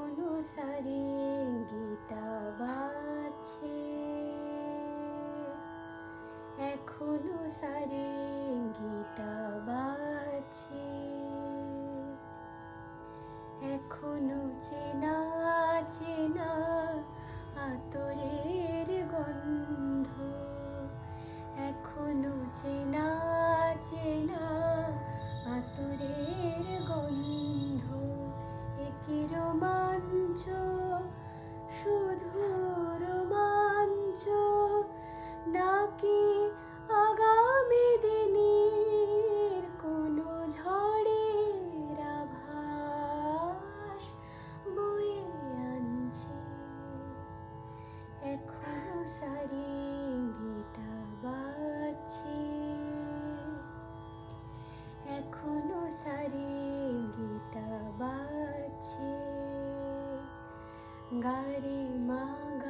এখনও সারে গীতা বাজছে। এখনও সারে গীতা বাজছে। এখনও চেনা চেনা আতরের গন্ধ। এখনও চেনা 就。गारी मागा